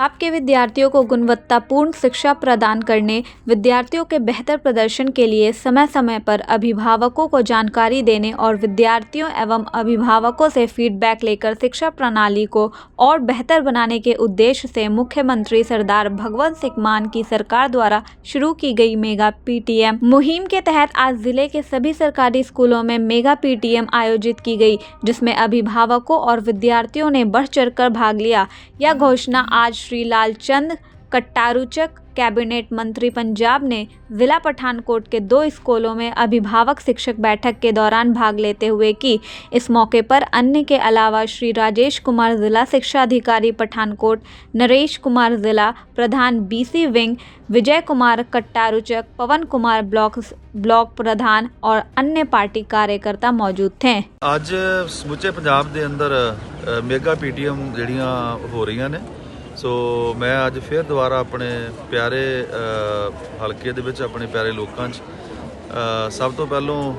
आपके विद्यार्थियों को गुणवत्तापूर्ण शिक्षा प्रदान करने, विद्यार्थियों के बेहतर प्रदर्शन के लिए समय समय पर अभिभावकों को जानकारी देने और विद्यार्थियों एवं अभिभावकों से फीडबैक लेकर शिक्षा प्रणाली को और बेहतर बनाने के उद्देश्य से मुख्यमंत्री सरदार भगवंत सिंह मान की सरकार द्वारा शुरू की गई मेगा पीटीएम। मुहिम के तहत आज ज़िले के सभी सरकारी स्कूलों में मेगा पीटीएम आयोजित की गई, जिसमें अभिभावकों और विद्यार्थियों ने बढ़ चढ़कर भाग लिया। यह घोषणा आज श्री लालचंद कट्टारूचक कैबिनेट मंत्री पंजाब ने जिला पठानकोट के दो स्कूलों में अभिभावक शिक्षक बैठक के दौरान भाग लेते हुए की इस मौके पर अन्य के अलावा श्री राजेश कुमार जिला शिक्षा अधिकारी पठानकोट नरेश कुमार जिला प्रधान BC wing Vijay Kumar Kattaruchak Pawan Kumar block block प्रधान और अन्य पार्टी कार्यकर्ता मौजूद थे ਅੱਜ ਸਮੁੱਚੇ ਪੰਜਾਬ ਦੇ ਅੰਦਰ ਅ, ਮੈਗਾ ਪੀਟੀਐਮ ਜਿਹੜੀਆਂ ਹੋ ਰਹੀਆਂ ਨੇ ਸੋ ਮੈਂ ਅੱਜ ਫਿਰ ਦੁਬਾਰਾ ਆਪਣੇ ਪਿਆਰੇ ਹਲਕੇ ਦੇ ਵਿੱਚ ਆਪਣੇ ਪਿਆਰੇ ਲੋਕਾਂ 'ਚ ਸਭ ਤੋਂ ਪਹਿਲੋਂ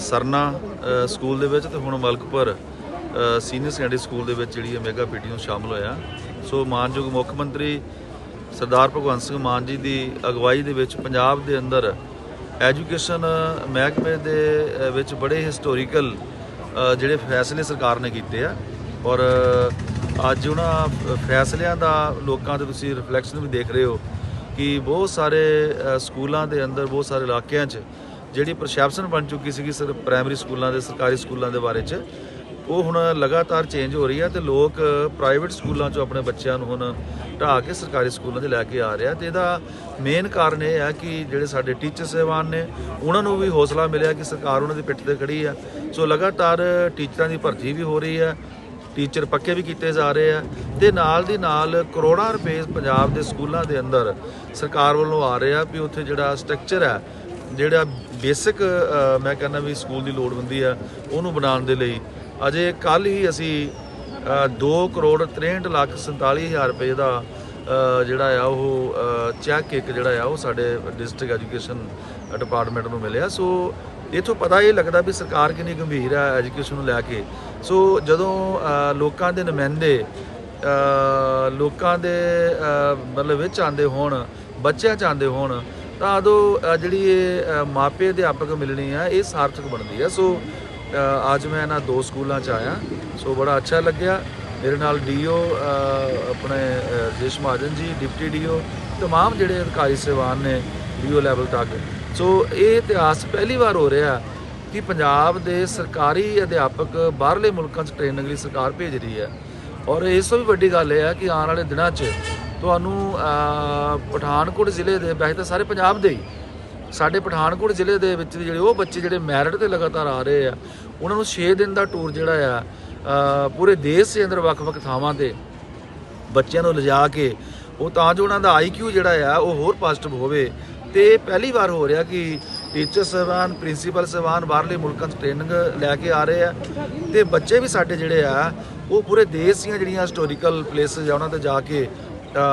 ਸਰਨਾ ਸਕੂਲ ਦੇ ਵਿੱਚ ਤੇ ਹੁਣ ਮਲਕਪੁਰ ਸੀਨੀਅਰ ਸੈਕੰਡਰੀ ਸਕੂਲ ਦੇ ਵਿੱਚ ਜਿਹੜੀ ਹੈ ਮੈਗਾ ਪੀਟੀਐਮ ਸ਼ਾਮਲ ਹੋਇਆ। ਸੋ ਮਾਨਯੋਗ ਮੁੱਖ ਮੰਤਰੀ ਸਰਦਾਰ ਭਗਵੰਤ ਸਿੰਘ ਮਾਨ ਜੀ ਦੀ ਅਗਵਾਈ ਦੇ ਵਿੱਚ ਪੰਜਾਬ ਦੇ ਅੰਦਰ ਐਜੂਕੇਸ਼ਨ ਮਹਿਕਮੇ ਦੇ ਵਿੱਚ ਬੜੇ ਹਿਸਟੋਰੀਕਲ ਜਿਹੜੇ ਫੈਸਲੇ ਸਰਕਾਰ ਨੇ ਕੀਤੇ ਆ। ਔਰ ਅੱਜ ਉਹਨਾਂ ਫੈਸਲਿਆਂ ਦਾ ਲੋਕਾਂ ਤੇ ਤੁਸੀਂ ਰਿਫਲੈਕਸ਼ਨ ਵੀ ਦੇਖ ਰਹੇ ਹੋ ਕਿ ਬਹੁਤ ਸਾਰੇ ਸਕੂਲਾਂ ਦੇ ਅੰਦਰ, ਬਹੁਤ ਸਾਰੇ ਇਲਾਕਿਆਂ 'ਚ ਜਿਹੜੀ ਪਰਸੈਪਸ਼ਨ ਬਣ ਚੁੱਕੀ ਸੀਗੀ ਸਰ ਪ੍ਰਾਇਮਰੀ ਸਕੂਲਾਂ ਦੇ, ਸਰਕਾਰੀ ਸਕੂਲਾਂ ਦੇ ਬਾਰੇ 'ਚ, ਉਹ ਹੁਣ ਲਗਾਤਾਰ ਚੇਂਜ ਹੋ ਰਹੀ ਹੈ ਤੇ ਲੋਕ ਪ੍ਰਾਈਵੇਟ ਸਕੂਲਾਂ 'ਚੋਂ ਆਪਣੇ ਬੱਚਿਆਂ ਨੂੰ ਹੁਣ ਢਾਹ ਕੇ ਸਰਕਾਰੀ ਸਕੂਲਾਂ 'ਚ ਲੈ ਕੇ ਆ ਰਿਹਾ ਤੇ ਇਹਦਾ ਮੇਨ ਕਾਰਨ ਇਹ ਹੈ ਕਿ ਜਿਹੜੇ ਸਾਡੇ ਟੀਚਰ ਸਹਿਬਾਨ ਨੇ, ਉਹਨਾਂ ਨੂੰ ਵੀ ਹੌਸਲਾ ਮਿਲਿਆ ਕਿ ਸਰਕਾਰ ਉਹਨਾਂ ਦੀ ਪਿੱਠ ਤੇ ਖੜੀ ਹੈ ਸੋ ਲਗਾਤਾਰ ਟੀਚਰਾਂ ਦੀ ਭਰਤੀ ਵੀ ਹੋ ਰਹੀ ਹੈ। ਟੀਚਰ ਪੱਕੇ ਵੀ ਕੀਤੇ ਜਾ ਰਹੇ ਆ ਤੇ ਨਾਲ ਦੀ ਨਾਲ ਕਰੋੜਾਂ ਰੁਪਏ ਪੰਜਾਬ ਦੇ ਸਕੂਲਾਂ ਦੇ ਅੰਦਰ ਸਰਕਾਰ ਵੱਲੋਂ ਆ ਰਹੇ ਆ ਵੀ ਉੱਥੇ ਜਿਹੜਾ ਸਟਰਕਚਰ ਹੈ ਜਿਹੜਾ ਬੇਸਿਕ ਮੈਂ ਕਹਿੰਦਾ ਵੀ ਸਕੂਲ ਦੀ ਲੋੜਵੰਦੀ ਹੁੰਦੀ ਆ, ਉਹਨੂੰ ਬਣਾਉਣ ਦੇ ਲਈ ਅਜੇ ਕੱਲ ਹੀ ਅਸੀਂ 2 ਕਰੋੜ 63 ਲੱਖ 47 ਹਜ਼ਾਰ ਰੁਪਏ ਦਾ ਜਿਹੜਾ ਆ ਉਹ ਚੈੱਕ ਇੱਕ ਜਿਹੜਾ ਆ ਉਹ ਸਾਡੇ ਡਿਸਟ੍ਰਿਕਟ ਐਜੂਕੇਸ਼ਨ ਡਿਪਾਰਟਮੈਂਟ ਨੂੰ ਮਿਲਿਆ। ਸੋ ਇਥੋਂ ਪਤਾ ਇਹ ਲੱਗਦਾ ਵੀ ਸਰਕਾਰ ਕਿੰਨੀ ਗੰਭੀਰ ਹੈ ਐਜੂਕੇਸ਼ਨ ਨੂੰ ਲੈ ਕੇ। ਸੋ ਜਦੋਂ ਲੋਕਾਂ ਦੇ ਨੁਮਾਇੰਦੇ ਲੋਕਾਂ ਦੇ ਮਤਲਬ ਵਿੱਚ ਆਉਂਦੇ ਹੋਣ ਬੱਚਿਆਂ ਚ ਆਉਂਦੇ ਹੋਣ ਤਾਂ ਉਦੋਂ ਜਿਹੜੀ ਇਹ ਮਾਪੇ ਅਧਿਆਪਕ ਮਿਲਣੀ ਆ ਇਹ ਸਾਰਥਕ ਬਣਦੀ ਆ। ਸੋ ਅੱਜ ਮੈਂ ਇਹਨਾਂ ਦੋ ਸਕੂਲਾਂ ਚ ਆਇਆ। ਸੋ ਬੜਾ ਅੱਛਾ ਲੱਗਿਆ। ਮੇਰੇ ਨਾਲ ਡੀਓ ਆਪਣੇ ਅ, ਰਜੇਸ਼ ਮਹਾਜਨ ਜੀ ਡਿਪਟੀ ਡੀਓ ਤਮਾਮ ਜਿਹੜੇ ਅਧਿਕਾਰੀ ਸੇਵਾਨ ਨੇ ਡੀਓ ਲੈਵਲ ਤੱਕ। ਸੋ ਇਹ ਇਤਿਹਾਸ ਪਹਿਲੀ ਵਾਰ ਹੋ ਰਿਹਾ ਕਿ ਪੰਜਾਬ ਦੇ ਸਰਕਾਰੀ ਅਧਿਆਪਕ ਬਾਹਰਲੇ ਮੁਲਕਾਂ 'ਚ ਟ੍ਰੇਨਿੰਗ ਲਈ ਸਰਕਾਰ ਭੇਜ ਰਹੀ ਹੈ। ਔਰ ਇਸ ਤੋਂ ਵੀ ਵੱਡੀ ਗੱਲ ਇਹ ਹੈ ਕਿ ਆਉਣ ਵਾਲੇ ਦਿਨਾਂ 'ਚ ਤੁਹਾਨੂੰ ਪਠਾਨਕੋਟ ਜ਼ਿਲ੍ਹੇ ਦੇ, ਵੈਸੇ ਤਾਂ ਸਾਰੇ ਪੰਜਾਬ ਦੇ ਹੀ, ਸਾਡੇ ਪਠਾਨਕੋਟ ਜ਼ਿਲ੍ਹੇ ਦੇ ਵਿੱਚ ਵੀ ਜਿਹੜੇ ਉਹ ਬੱਚੇ ਜਿਹੜੇ ਮੈਰਿਟ ਤੇ ਲਗਾਤਾਰ ਆ ਰਹੇ ਆ, ਉਹਨਾਂ ਨੂੰ 6 ਦਿਨ ਦਾ ਟੂਰ ਜਿਹੜਾ ਆ ਪੂਰੇ ਦੇਸ਼ ਦੇ ਅੰਦਰ ਵੱਖ-ਵੱਖ ਥਾਵਾਂ ਤੇ ਬੱਚਿਆਂ ਨੂੰ ਲਿਜਾ ਕੇ, ਉਹ ਤਾਂ ਜੋ ਉਹਨਾਂ ਦਾ ਆਈਕਿਊ ਜਿਹੜਾ ਆ, ਉਹ ਹੋਰ ਪੋਜ਼ਿਟਿਵ ਹੋਵੇ ਤੇ ਪਹਿਲੀ ਵਾਰ ਹੋ ਰਿਹਾ ਕਿ ਟੀਚਰ ਸਾਹਿਬਾਨ, ਪ੍ਰਿੰਸੀਪਲ ਸਾਹਿਬਾਨ ਬਾਹਰਲੇ ਮੁਲਕਾਂ 'ਚ ਟ੍ਰੇਨਿੰਗ ਲੈ ਕੇ ਆ ਰਹੇ ਆ। ਤੇ ਬੱਚੇ ਵੀ ਸਾਡੇ ਜਿਹੜੇ ਆ, ਉਹ ਪੂਰੇ ਦੇਸ਼ ਦੀਆਂ ਜਿਹੜੀਆਂ ਹਿਸਟੋਰੀਕਲ ਪਲੇਸਸ ਆ, ਉਹਨਾਂ ਤੇ ਜਾ ਕੇ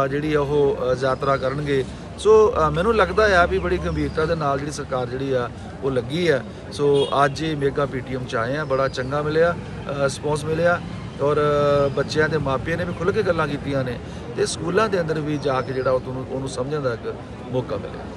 ਜਿਹੜੀ ਆ ਉਹ ਯਾਤਰਾ ਕਰਨਗੇ। ਸੋ ਮੈਨੂੰ ਲੱਗਦਾ ਆ ਵੀ ਬੜੀ ਗੰਭੀਰਤਾ ਦੇ ਨਾਲ ਜਿਹੜੀ ਸਰਕਾਰ ਜਿਹੜੀ ਆ, ਉਹ ਲੱਗੀ ਆ। ਸੋ ਅੱਜ ਇਹ ਮੇਗਾ ਪੀਟੀਐਮ ਚ ਆਏ ਆ, ਬੜਾ ਚੰਗਾ ਮਿਲਿਆ ਰਿਸਪੌਂਸ ਮਿਲਿਆ ਔਰ ਬੱਚਿਆਂ ਦੇ ਮਾਪਿਆਂ ਨੇ ਵੀ ਖੁੱਲ੍ਹ ਕੇ ਗੱਲਾਂ ਕੀਤੀਆਂ ਨੇ। ਤੇ ਸਕੂਲਾਂ ਦੇ ਅੰਦਰ ਵੀ ਜਾ ਕੇ ਜਿਹੜਾ ਉਹ ਤੁਹਾਨੂੰ, ਉਹਨੂੰ ਸਮਝਣ ਦਾ ਇੱਕ ਮੌਕਾ ਮਿਲਿਆ।